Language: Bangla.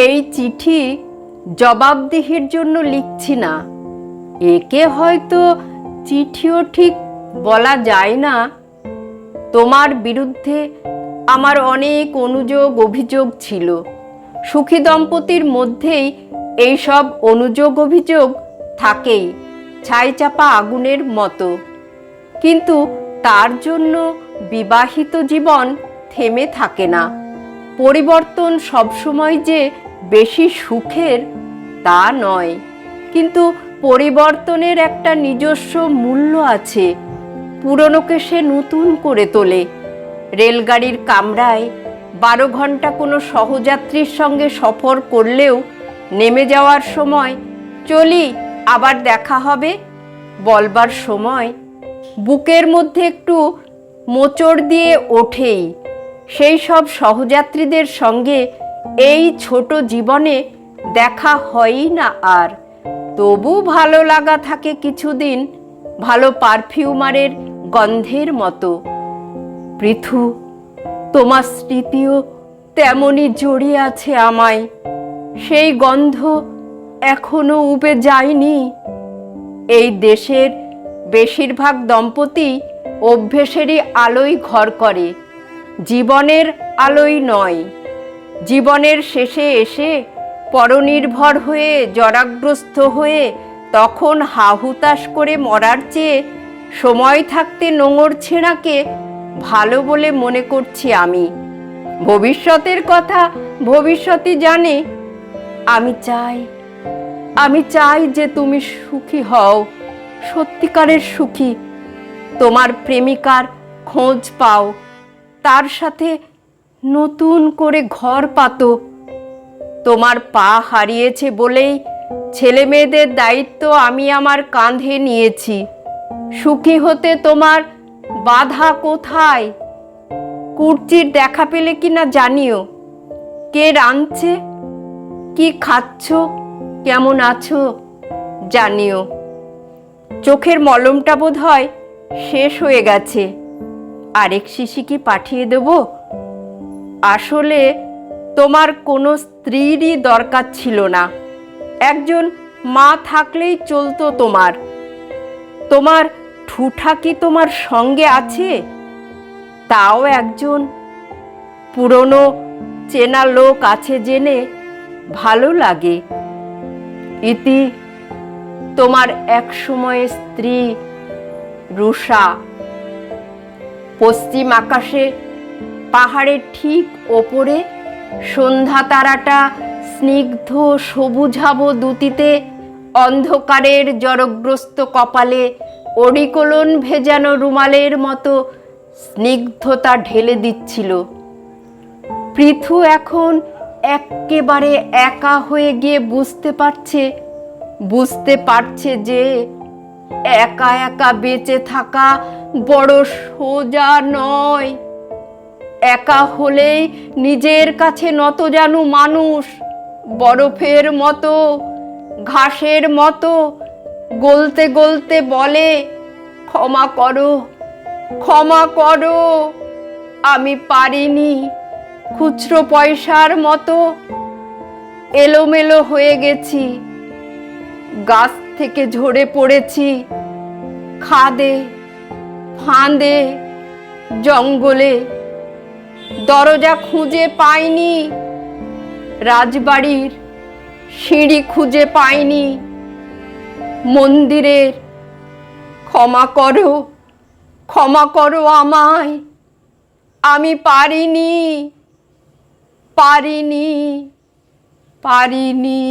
এই চিঠি জবাবদিহির জন্য লিখছি না। একে হয়তো চিঠিও ঠিক বলা যায় না। তোমার বিরুদ্ধে আমার অনেক অনুযোগ, অভিযোগ ছিল। সুখী দম্পতির মধ্যেই এই সব অনুযোগ, অভিযোগ থাকেই, ছাইচাপা আগুনের মতো। কিন্তু তার জন্য বিবাহিত জীবন থেমে থাকে না। পরিবর্তন সবসময় যে বেশি সুখের তা নয়। কিন্তু পরিবর্তনের একটা নিজস্ব মূল্য আছে, পুরনোকে সে নতুন করে তোলে। রেলগাড়ির কামরায় বারো ঘণ্টা কোনো সহযাত্রীর সঙ্গে সফর করলেও নেমে যাওয়ার সময়, চলি, আবার দেখা হবে। বলবার সময় বুকের মধ্যে একটু মোচড় দিয়ে ওঠেই। সেই সব সহযাত্রীদের সঙ্গে এই ছোট জীবনে দেখা হয়ই না আর। তবু ভালো লাগা থাকে কিছুদিন ভালো পারফিউমারের গন্ধের মতো। পৃথু, তোমার স্মৃতিও তেমনই জড়িয়ে আছে আমায়। সেই গন্ধ এখনও উবে যায়নি। এই দেশের বেশিরভাগ দম্পতি অভ্যেসেরই আলোয় ঘর করে। জীবনের আলোয় নয়। জীবনের শেষে এসে পরনির্ভর হয়ে জরাগ্রস্ত হয়ে তখন হাহুতাশ করে মরার চেয়ে সময় থাকতে নোঙর ছেঁড়াকে ভালো বলে মনে করছি আমি। ভবিষ্যতের কথা ভবিষ্যতই জানে। আমি চাই আমি চাই যে তুমি সুখী হও, সত্যিকারের সুখী। তোমার প্রেমিকার খোঁজ পাও, তার সাথে নতুন করে ঘর পাতো। তোমার পা হারিয়েছে বলেই ছেলে মেয়েদের দায়িত্ব আমি আমার কাঁধে নিয়েছি। সুখী হতে তোমার বাধা কোথায়? কুর্চির দেখা পেলে কি না জানিও। কে রাঁধছে? কি খাচ্ছ? কেমন আছো? জানিও। চোখের মলমটা বোধ হয় শেষ হয়ে গেছে। আরেক শিশি কি পাঠিয়ে দেব? আসলে তোমার কোনো স্ত্রীরই দরকার ছিল না। একজন মা থাকলেই চলতো তোমার। তোমার ঠুঠা কি তোমার সঙ্গে আছে? তাও একজন পুরনো চেনা লোক আছে জেনে ভালো লাগে। ইতি তোমার এক সময়ের স্ত্রী রুষা। পশ্চিম আকাশে পাহাড়ের ঠিক ওপরে সন্ধ্যা তারাটা স্নিগ্ধ সবুজাব দুতিতে অন্ধকারের জরগ্রস্ত কপালে অরিকোলন ভেজানো রুমালের মতো স্নিগ্ধতা ঢেলে দিচ্ছিল। পৃথু এখন একেবারে একা হয়ে গিয়ে বুঝতে পারছে বুঝতে পারছে যে একা একা বেঁচে থাকা বড় সোজা নয়। একা হলেই নিজের কাছে নত জানু মানুষ, বরফের মতো, ঘাসের মতো, গলতে গলতে বলে, ক্ষমা করো ক্ষমা করো, আমি পারিনি খুচরো পয়সার মতো। এলোমেলো হয়ে গেছি, গাছ থেকে ঝরে পড়েছি, খাদে, ফাঁদে, জঙ্গলে। দরজা খুঁজে পাইনি, রাজবাড়ির সিঁড়ি খুঁজে পাইনি, মন্দিরের ক্ষমা করো ক্ষমা করো আমায়, আমি পারিনি পারিনি পারিনি।